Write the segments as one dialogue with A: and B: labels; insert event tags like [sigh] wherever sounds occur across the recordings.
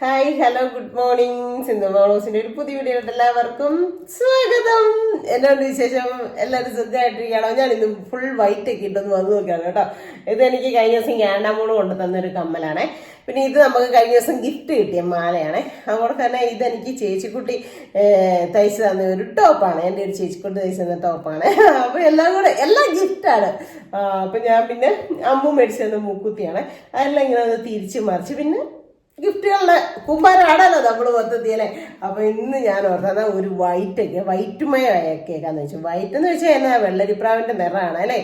A: Hi hello good morning Sindhu മോളോസിന്റെ ഒരു പുതിയ video എല്ലാവർക്കും സ്വാഗതം. എന്നോട് വിശേഷം? എല്ലാവരും ശ്രദ്ധയായിട്ടിരിക്കുകയാണോ ഞാൻ ഇന്ന് ഫുൾ വൈറ്റ് ഒക്കെ ഇട്ടൊന്ന് വന്ന് നോക്കിയാണ് കേട്ടോ. ഇത് എനിക്ക് കഴിഞ്ഞ ദിവസം ക്യാൻഡാമോൾ കൊണ്ട് തന്നൊരു കമ്മലാണ്. പിന്നെ ഇത് നമുക്ക് കഴിഞ്ഞ ദിവസം ഗിഫ്റ്റ് കിട്ടിയ മാലയാണ്. അതുകൊണ്ട് തന്നെ ഇതെനിക്ക് ചേച്ചിക്കുട്ടി തയ്ച്ചു തന്ന ഒരു ടോപ്പാണ്. എന്റെ ഒരു ചേച്ചിക്കുട്ടി തയ്ച്ചു തന്ന ടോപ്പാണ്. അപ്പോൾ എല്ലാം കൂടെ എല്ലാം ഗിഫ്റ്റാണ് അപ്പം ഞാൻ പിന്നെ അമ്മു മേടിച്ചു തന്ന മൂക്കുത്തിയാണ്. അതെല്ലാം ഇങ്ങനെ ഒന്ന് തിരിച്ചു മറിച്ച്. പിന്നെ ഗിഫ്റ്റുകളുടെ കുമ്പാരാടല്ലോ നമ്മൾ മൊത്തത്തിലെ. അപ്പൊ ഇന്ന് ഞാൻ ഓർത്താ ഒരു വൈറ്റ് വൈറ്റുമയ കേൾക്കാന്ന് വെച്ചു. വൈറ്റ് എന്ന് വെച്ചാൽ എന്നാ വെള്ളരിപ്രാവിന്റെ നിറമാണ് അല്ലേ?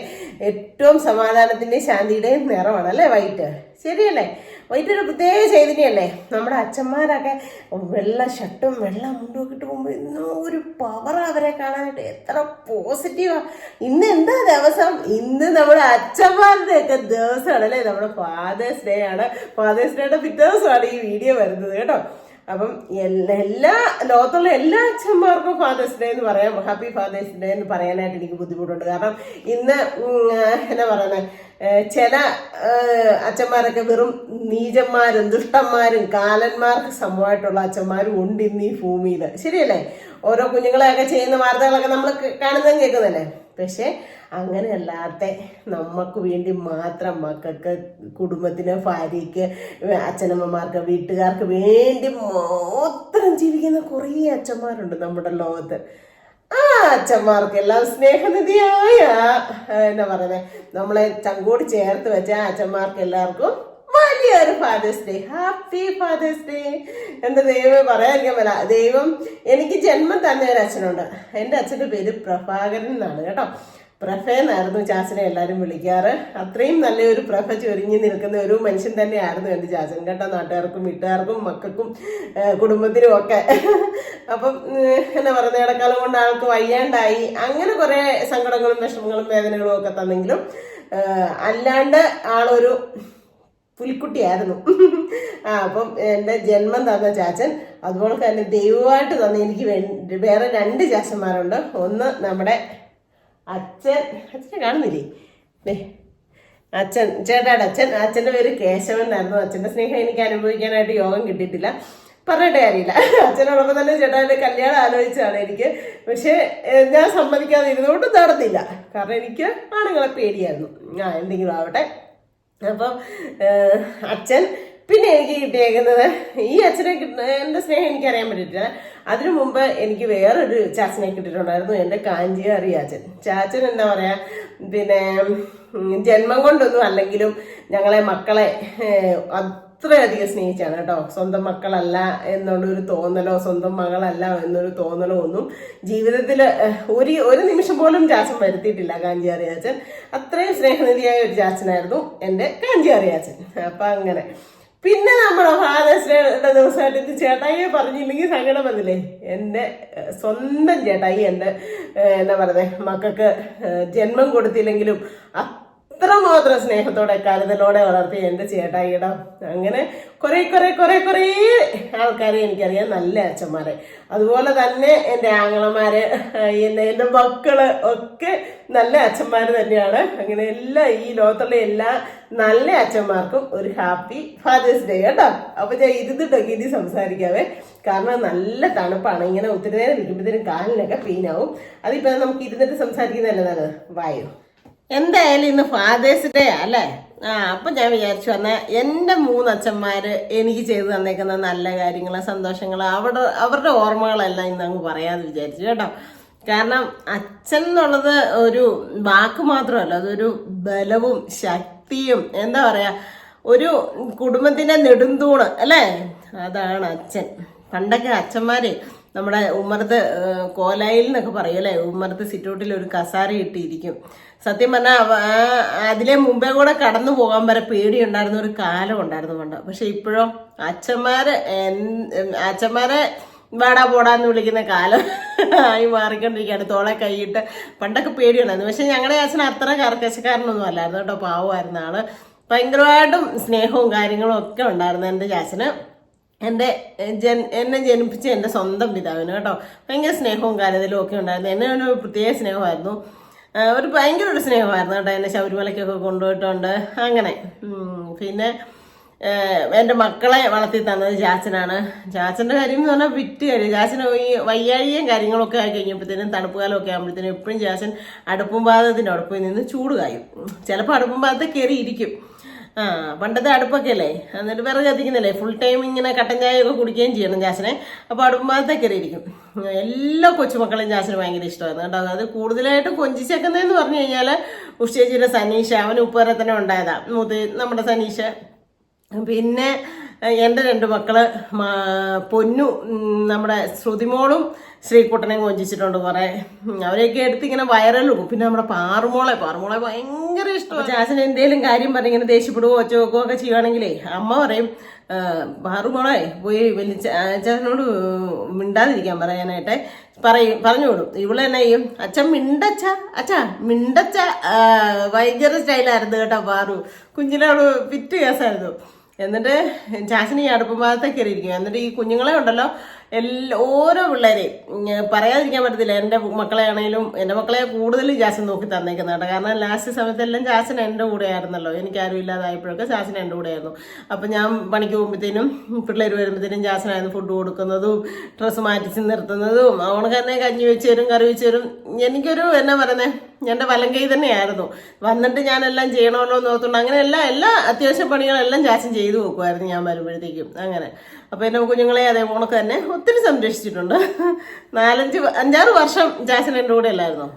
A: ഏറ്റവും സമാധാനത്തിന്റെയും ശാന്തിയുടെയും നിറമാണ് അല്ലേ വൈറ്റ് ശരിയല്ലേ? വൈറ്റ് ഒരു പ്രത്യേക ചൈതന്യല്ലേ നമ്മുടെ അച്ഛന്മാരൊക്കെ വെള്ള ഷർട്ടും വെള്ള മുണ്ടും ഇട്ട് പോകുമ്പോൾ ഇന്നും ഒരു പവർ അവരെ കാണാനായിട്ട്. എത്ര പോസിറ്റീവാ ഇന്ന് എന്താ ദിവസം? ഇന്ന് നമ്മുടെ അച്ഛന്മാരുടെ ഒക്കെ ദിവസമാണ് അല്ലേ? നമ്മുടെ ഫാദേഴ്സ് ഡേ ആണ്. ഫാദേഴ്സ് ഡേയുടെ പിറ്റേ ദിവസമാണ് ഈ വീഡിയോ വരുന്നത് കേട്ടോ. അപ്പം എല്ലാ ലോകത്തുള്ള എല്ലാ അച്ഛന്മാർക്കും ഫാദേഴ്സ് ഡേ എന്ന് പറയാം. ഹാപ്പി ഫാദേഴ്സ് ഡേ എന്ന് പറയാനായിട്ട് എനിക്ക് ബുദ്ധിമുട്ടുണ്ട്. കാരണം ഇന്ന് എന്നാ പറയുന്നത് ചില അച്ഛന്മാരൊക്കെ വെറും നീചന്മാരും ദുഷ്ടന്മാരും കാലന്മാർക്ക് സമമായിട്ടുള്ള അച്ഛന്മാരും ഉണ്ട് ഇന്ന് ഈ ഭൂമിയിൽ ശരിയല്ലേ? ഓരോ കുഞ്ഞുങ്ങളെയൊക്കെ ചെയ്യുന്ന വാർത്തകളൊക്കെ നമ്മൾ കാണുന്നതും കേൾക്കുന്നതല്ലേ? പക്ഷെ അങ്ങനെയല്ലാത്ത നമുക്ക് വേണ്ടി മാത്രം മക്കൾക്ക് കുടുംബത്തിന് ഭാര്യയ്ക്ക് അച്ഛനമ്മമാർക്ക് വീട്ടുകാർക്ക് വേണ്ടി മാത്രം ജീവിക്കുന്ന കുറേ അച്ഛന്മാരുണ്ട് നമ്മുടെ ലോകത്ത്. ആ അച്ഛന്മാർക്കെല്ലാം സ്നേഹനിധിയായ എന്നാ പറയുന്നത് നമ്മളെ ചങ്കോട് ചേർത്ത് വെച്ച ആ അച്ഛന്മാർക്ക് എല്ലാവർക്കും വലിയൊരു father's day happy father's day എന്റെ ദൈവം പറയാതിരിക്കാൻ പറ്റില്ല. ദൈവം എനിക്ക് ജന്മം തന്നെ ഒരു അച്ഛനുണ്ട്. എന്റെ അച്ഛന്റെ പേര് പ്രഭാകരൻ എന്നാണ് കേട്ടോ. പ്രഭ എന്നായിരുന്നു ചാച്ചനെ എല്ലാവരും വിളിക്കാറ്. അത്രയും നല്ലൊരു പ്രഭ ചൊരിഞ്ഞു നിൽക്കുന്ന ഒരു മനുഷ്യൻ തന്നെയായിരുന്നു എന്റെ ചാച്ചൻ. കേട്ടോ? നാട്ടുകാർക്കും വീട്ടുകാർക്കും മക്കൾക്കും കുടുംബത്തിനും ഒക്കെ. അപ്പം എന്നാ പറയുന്നത് ഇടക്കാലം കൊണ്ട് ആൾക്ക് വയ്യാണ്ടായി. അങ്ങനെ കുറേ സങ്കടങ്ങളും വിഷമങ്ങളും വേദനകളും ഒക്കെ തന്നെങ്കിലും അല്ലാണ്ട് ആളൊരു പുലിക്കുട്ടിയായിരുന്നു. ആ അപ്പം എന്റെ ജന്മം തന്ന ചാച്ചൻ അതുപോലെ തന്നെ ദൈവമായിട്ട് തന്ന എനിക്ക് വേറെ രണ്ട് ചാച്ചന്മാരുണ്ട്. ഒന്ന് നമ്മുടെ അച്ഛൻ അച്ഛനെ കാണുന്നില്ലേ? ദേ, അച്ഛൻ ചേട്ടാടെ അച്ഛൻ അച്ഛന്റെ പേര് കേശവൻ എന്നായിരുന്നു അച്ഛന്റെ സ്നേഹം എനിക്ക് അനുഭവിക്കാനായിട്ട് യോഗം കിട്ടിയിട്ടില്ല. പറഞ്ഞിട്ടേ അറിയില്ല അച്ഛനോടൊപ്പം തന്നെ ചേട്ടാന്റെ കല്യാണം ആലോചിച്ചാണ് എനിക്ക്. പക്ഷേ ഞാൻ സമ്മതിക്കാതെ ഇരുന്നുകൊണ്ട് നടന്നില്ല. കാരണം എനിക്ക് ആണുങ്ങളെ പേടിയായിരുന്നു. ആ എന്തെങ്കിലും ആവട്ടെ. അപ്പം അച്ഛൻ പിന്നെ എനിക്ക് കിട്ടിയേക്കുന്നത് ഈ അച്ഛനെ കിട്ടുന്ന എന്റെ സ്നേഹം എനിക്ക് അറിയാൻ പറ്റിയിട്ടില്ല. അതിനു മുമ്പ് എനിക്ക് വേറൊരു ചാച്ചനെ കിട്ടിയിട്ടുണ്ടായിരുന്നു എന്റെ കാഞ്ചിയാറി അറിയാച്ചൻ. ചാച്ചൻ എന്താ പറയാ പിന്നെ ജന്മം കൊണ്ടൊന്നും അല്ലെങ്കിലും ഞങ്ങളെ മക്കളെ അത്രയധികം സ്നേഹിച്ചാണ് കേട്ടോ. സ്വന്തം മക്കളല്ല എന്നുള്ളൊരു തോന്നലോ സ്വന്തം മകളല്ല എന്നൊരു തോന്നലോ ഒന്നും ജീവിതത്തിൽ ഒരു ഒരു നിമിഷം പോലും ചാച്ചൻ വരുത്തിയിട്ടില്ല കാഞ്ചിയാറി അറിയാച്ചൻ. അത്രയും സ്നേഹനിധിയായ ഒരു ചാച്ചനായിരുന്നു എന്റെ കാഞ്ചിയാറി അറിയാച്ചൻ. അപ്പം അങ്ങനെ. പിന്നെ നമ്മളെ ഫാദേഴ്സ് ഡേയുടെ ദിവസമായിട്ട് ഇത് ചേട്ടായിയെ പറഞ്ഞില്ലെങ്കിൽ സങ്കടം വന്നില്ലേ? എന്റെ സ്വന്തം ചേട്ടായി എന്റെ എന്താ പറയുന്നത് മക്കൾക്ക് ജന്മം കൊടുത്തില്ലെങ്കിലും അത്രമാത്രം സ്നേഹത്തോടെ കരുതലോടെ വളർത്തിയ എന്റെ ചേട്ടായിയുടെ അങ്ങനെ കുറെ കുറെ കുറെ കുറേ ആൾക്കാരെ എനിക്കറിയാം. നല്ല അച്ഛന്മാരെ. അതുപോലെ തന്നെ എന്റെ ആങ്ങളമാര് എന്നെ എന്റെ മക്കൾ ഒക്കെ നല്ല അച്ഛന്മാർ തന്നെയാണ്. അങ്ങനെ എല്ലാ ഈ ലോകത്തുള്ള എല്ലാ നല്ല അച്ഛന്മാർക്കും ഒരു ഹാപ്പി ഫാദേഴ്സ് ഡേ കേട്ടോ. അപ്പൊ ഞാൻ ഇരുന്നിട്ടൊക്കെ ഇനി സംസാരിക്കാവേ. കാരണം നല്ല തണുപ്പാണ്. ഇങ്ങനെ ഒത്തിരി നേരം ഇരിക്കുമ്പോഴത്തേനും കാലിനൊക്കെ പെയിനാവും അതിപ്പോ നമുക്ക് ഇരുന്നിട്ട് സംസാരിക്കുന്നതല്ലേ നല്ലത്? വായു. എന്തായാലും ഇന്ന് ഫാദേഴ്സ് ഡേ അല്ലേ? ആ അപ്പൊ ഞാൻ വിചാരിച്ചു വന്ന എന്റെ മൂന്നച്ഛന്മാര് എനിക്ക് ചെയ്തു തന്നേക്കുന്ന നല്ല കാര്യങ്ങൾ സന്തോഷങ്ങൾ അവിടെ അവരുടെ ഓർമ്മകളെല്ലാം ഇന്ന് അങ്ങ് പറയാന്ന് വിചാരിച്ചു കേട്ടോ. കാരണം അച്ഛൻ എന്നുള്ളത് ഒരു വാക്ക് മാത്രമല്ല അതൊരു ബലവും ശക്തിയും എന്താ പറയാ ഒരു കുടുംബത്തിന്റെ നെടുന്തൂണ് അല്ലേ? അതാണ് അച്ഛൻ. പണ്ടൊക്കെ അച്ഛന്മാര് നമ്മുടെ ഉമ്മറത്ത് കോലായിൽ എന്നൊക്കെ പറയും അല്ലേ? ഉമ്മറത്ത് സിറ്റൗട്ടിൽ ഒരു കസാര ഇട്ടിരിക്കും. സത്യം പറഞ്ഞാൽ അതിലെ മുമ്പേ കൂടെ കടന്നു പോകാൻ വരെ പേടിയുണ്ടായിരുന്ന ഒരു കാലം ഉണ്ടായിരുന്നു പണ്ട്. പക്ഷെ ഇപ്പോഴോ അച്ഛന്മാര് അച്ഛന്മാരെ വാടാ പോടാന്ന് വിളിക്കുന്ന കാലം ആയി മാറിക്കൊണ്ടിരിക്കുകയാണ്. തോളെ കൈയിട്ട് പണ്ടൊക്കെ പേടിയുണ്ടായിരുന്നു. പക്ഷെ ഞങ്ങളുടെ അച്ഛൻ അത്ര കർക്കശക്കാരനൊന്നും അല്ലായിരുന്നു കേട്ടോ. പാവമായിരുന്ന ആൾ. ഭയങ്കരമായിട്ടും സ്നേഹവും കാര്യങ്ങളും ഒക്കെ ഉണ്ടായിരുന്നു എന്റെ ചാച്ചന് എന്റെ ജൻ എന്നെ ജനിപ്പിച്ച എന്റെ സ്വന്തം പിതാവിന് കേട്ടോ. ഭയങ്കര സ്നേഹവും കാര്യത്തിലും ഒക്കെ ഉണ്ടായിരുന്നു. എന്നെ ഒരു പ്രത്യേക സ്നേഹമായിരുന്നു. ഒരു ഭയങ്കര ഒരു സ്നേഹമായിരുന്നു കേട്ടോ എന്നെ ശബരിമലയ്ക്കൊക്കെ കൊണ്ടുപോയിട്ടുണ്ട്. അങ്ങനെ പിന്നെ എന്റെ മക്കളെ വളർത്തി തന്നത് ചാച്ചനാണ് ചാച്ചന്റെ കാര്യം എന്ന് പറഞ്ഞാൽ വിറ്റ് കാര്യം ചാച്ചന് ഈ വയ്യാഴിയും കാര്യങ്ങളൊക്കെ ആയി കഴിഞ്ഞപ്പോഴത്തേനും തണുപ്പ് കാലമൊക്കെ ആകുമ്പോഴത്തേനും എപ്പോഴും ചാച്ചൻ അടുപ്പും പാദത്തിന്റെ അടുപ്പിൽ നിന്ന് ചൂട് കായും. ചിലപ്പോൾ അടുപ്പും പാദത്തെ കയറി ഇരിക്കും ആ പണ്ടത്തെ അടുപ്പൊക്കെ അല്ലേ എന്നിട്ട് വിറക് കത്തിക്കുന്നില്ലേ? ഫുൾ ടൈം ഇങ്ങനെ കട്ടൻ ചായയൊക്കെ കുടിക്കുകയും ചെയ്യണം ജാസിനെ. അപ്പോൾ അടുപ്പത്തെ കയറിയിരിക്കും എല്ലാ കൊച്ചുമക്കളെയും ജാസിന് ഭയങ്കര ഇഷ്ടമായിരുന്നു കേട്ടോ. അത് കൂടുതലായിട്ട് കൊഞ്ചിച്ചേക്കുന്നതെന്ന് പറഞ്ഞു കഴിഞ്ഞാൽ ഉഷേച്ചിയുടെ സനീഷ. അവന് ഉപ്പേറെ തന്നെ ഉണ്ടായതാ. മൂത്ത് നമ്മുടെ സനീഷ. പിന്നെ എന്റെ രണ്ട് മക്കൾ പൊന്നു നമ്മുടെ ശ്രുതിമോളും ശ്രീകുട്ടനെയും കൊഞ്ചിച്ചിട്ടുണ്ട് കുറെ. അവരെയൊക്കെ എടുത്ത് ഇങ്ങനെ വൈറലും പിന്നെ നമ്മുടെ പാറുമോളെ പാറുമോളെ ഭയങ്കര ഇഷ്ടമാണ്. ചാച്ചന് എന്തെങ്കിലും കാര്യം പറഞ്ഞ് ഇങ്ങനെ ദേഷ്യപ്പെടുകയോ വെക്കുകയോ ഒക്കെ ചെയ്യുവാണെങ്കിലേ അമ്മ പറയും പാറുമോളെ പോയി വലിയ ചാച്ചനോട് മിണ്ടാതിരിക്കാൻ പറയാനായിട്ട് പറയും പറഞ്ഞു വിടും. ഇവൾ തന്നെ ചെയ്യും അച്ഛൻ മിണ്ടച്ച അച്ഛ മിണ്ടച്ച ഭയങ്കര സ്റ്റൈലായിരുന്നു കേട്ടോ പാറു. കുഞ്ഞിനോട് പിറ്റ് കേസായിരുന്നു എന്നിട്ട് ചാച്ചന് ഈ അടുപ്പ് ഭാഗത്തേക്ക് കയറിയിരിക്കും എന്നിട്ട് ഈ കുഞ്ഞുങ്ങളെ ഉണ്ടല്ലോ എല്ലാ ഓരോ പിള്ളേരെയും പറയാതിരിക്കാൻ പറ്റത്തില്ല. എന്റെ മക്കളെ ആണെങ്കിലും എന്റെ മക്കളെ കൂടുതലും ജാസൻ നോക്കി തന്നേക്കുന്നത് കേട്ടോ. കാരണം ലാസ്റ്റ് സമയത്തെല്ലാം ജാസൻ എന്റെ കൂടെ ആയിരുന്നല്ലോ. എനിക്കാരും ഇല്ലാതായപ്പോഴൊക്കെ ജാസൻ എന്റെ കൂടെ ആയിരുന്നു. അപ്പം ഞാൻ പണിക്ക് പോകുമ്പോഴത്തേനും പിള്ളേർ വരുമ്പോഴത്തേനും ജാസനായിരുന്നു ഫുഡ് കൊടുക്കുന്നതും ഡ്രസ്സ് മാറ്റിച്ച് നിർത്തുന്നതും അവനക്ക് തന്നെ കഞ്ഞി വെച്ച് തരും കറി വെച്ച് തരും. എനിക്കൊരു എന്നാ പറയുന്നത് എന്റെ വലം കൈ തന്നെയായിരുന്നു. വന്നിട്ട് ഞാനെല്ലാം ചെയ്യണമല്ലോ എന്ന് ഓർത്തുകൊണ്ട് അങ്ങനെ എല്ലാ എല്ലാ അത്യാവശ്യ പണികളെല്ലാം ജാസൻ ചെയ്തു നോക്കുമായിരുന്നു ഞാൻ വരുമ്പോഴത്തേക്കും. അങ്ങനെ. അപ്പോൾ എന്റെ കുഞ്ഞുങ്ങളെ അതേ പോണക്ക് തന്നെ ഒത്തിരി സംരക്ഷിച്ചിട്ടുണ്ട്. നാലഞ്ച് അഞ്ചാറ് വർഷം ജാസിൻ എന്റെ കൂടെ അല്ലായിരുന്നു?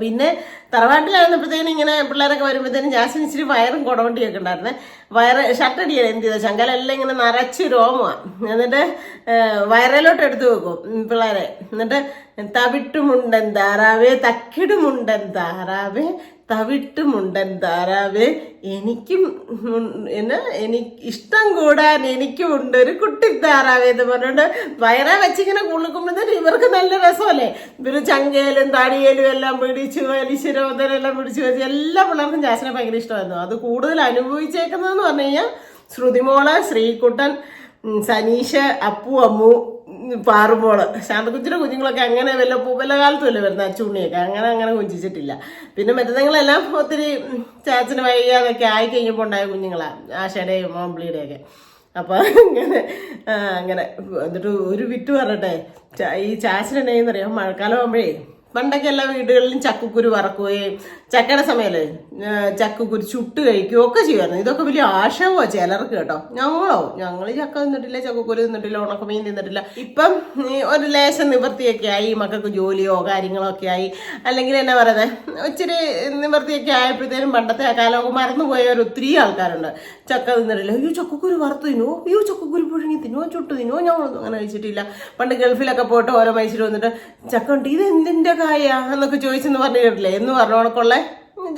A: പിന്നെ തറവാട്ടിലായിരുന്നപ്പോഴത്തേനും ഇങ്ങനെ പിള്ളേരൊക്കെ വരുമ്പോഴത്തേനും ജാസിന് ഇച്ചിരി വയറും കുടവണ്ടിയൊക്കെ ഉണ്ടായിരുന്നെ. വയറ് ഷർട്ട് അടിയാണ് എന്ത് ചെയ്തത് ശങ്കലെല്ലാം ഇങ്ങനെ നിറച്ച് രോമമാണ് എന്നിട്ട് വയറിലോട്ട് എടുത്തു വെക്കും പിള്ളേരെ. എന്നിട്ട് തവിട്ടുമുണ്ടൻ താറാവേ തക്കിടുമുണ്ടൻ താറാവേ തവിട്ടുമുണ്ടൻ താറാവേ എനിക്കും എന്ന എനിക്ക് ഇഷ്ടം കൂടാൻ എനിക്കും ഉണ്ട് ഒരു കുട്ടി താറാവേ എന്ന് പറഞ്ഞുകൊണ്ട് വയറ വെച്ചിങ്ങനെ കുളുക്കുമ്പോഴത്തേന് ഇവർക്ക് നല്ല രസമല്ലേ? ഇവർ ചങ്കയിലും താടിയേലും എല്ലാം പിടിച്ചു വലിച്ചു രോദനെല്ലാം പിടിച്ചു വെച്ച് എല്ലാ പിള്ളേർക്കും ജാസിനെ ഭയങ്കര ഇഷ്ടമായിരുന്നു. അത് കൂടുതൽ അനുഭവിച്ചേക്കുന്നതെന്ന് പറഞ്ഞു കഴിഞ്ഞാൽ ശ്രുതിമോൾ ശ്രീകുട്ടൻ സനീഷ് അപ്പു അമ്മു ഉം, പാറുമോൾ കുഞ്ഞുങ്ങളൊക്കെ അങ്ങനെ വല്ല പൂവല്ല കാലത്തുമല്ലേ വരുന്ന അച്ചുണ്ണിയൊക്കെ. അങ്ങനെ അങ്ങനെ കുഞ്ചിച്ചിട്ടില്ല. പിന്നെ മറ്റേതെങ്കിലെല്ലാം ഒത്തിരി ചാച്ചന് വൈകാതൊക്കെ ആയി കഴിഞ്ഞപ്പോൾ ഉണ്ടായ കുഞ്ഞുങ്ങളാണ് ആശയുടെയും മോംബ്ലിയുടെയൊക്കെ അപ്പൊ അങ്ങനെ അങ്ങനെ എന്നിട്ട് ഒരു വിറ്റ് പറഞ്ഞിട്ടെ ഈ ചാച്ചനെന്നറിയാം മഴക്കാലം ആകുമ്പോഴേ പണ്ടൊക്കെ എല്ലാ വീടുകളിലും ചക്കക്കുരു വറക്കുകയും ചക്കയുടെ സമയമല്ലേ ചക്കക്കുരു ചുട്ട് കഴിക്കുകയും ഒക്കെ ചെയ്യുമായിരുന്നു. ഇതൊക്കെ വലിയ ആശയമോ ചിലർക്ക് കേട്ടോ. ഞങ്ങളോ? ഞങ്ങൾ ചക്ക തിന്നിട്ടില്ല ചക്കക്കുരു തിന്നിട്ടില്ല ഉണക്കമീൻ തിന്നിട്ടില്ല. ഇപ്പം ഒരു ലേശം നിവൃത്തിയൊക്കെ ആയി മക്കൾക്ക് ജോലിയോ കാര്യങ്ങളോ ഒക്കെ ആയി. അല്ലെങ്കിൽ എന്നാ പറയുന്നത് ഒത്തിരി നിവൃത്തിയൊക്കെ ആയപ്പോഴത്തേനും പണ്ടത്തെ ആ കാലമൊക്കെ ഒരു ഒത്തിരി ആൾക്കാരുണ്ട്. ചക്ക തിന്നിട്ടില്ല. അയ്യോ ചക്കക്കുരു വറുത്ത് തിന്നോ? അയ്യോ ചക്കക്കുരു പുഴുങ്ങി തിന്നോ? ചുട്ട് തിന്നോ? ഞങ്ങളൊന്നും അങ്ങനെ കഴിച്ചിട്ടില്ല. പണ്ട് ഗൾഫിലൊക്കെ പോയിട്ട് ഓരോ മനുഷ്യർ വന്നിട്ട് ചക്ക ഉണ്ട് ഇത് എന്തിന്റെ കായ എന്നൊക്കെ ചോദിച്ചെന്ന് പറഞ്ഞു കേട്ടില്ലേ? എന്ന് പറഞ്ഞോണക്കുള്ള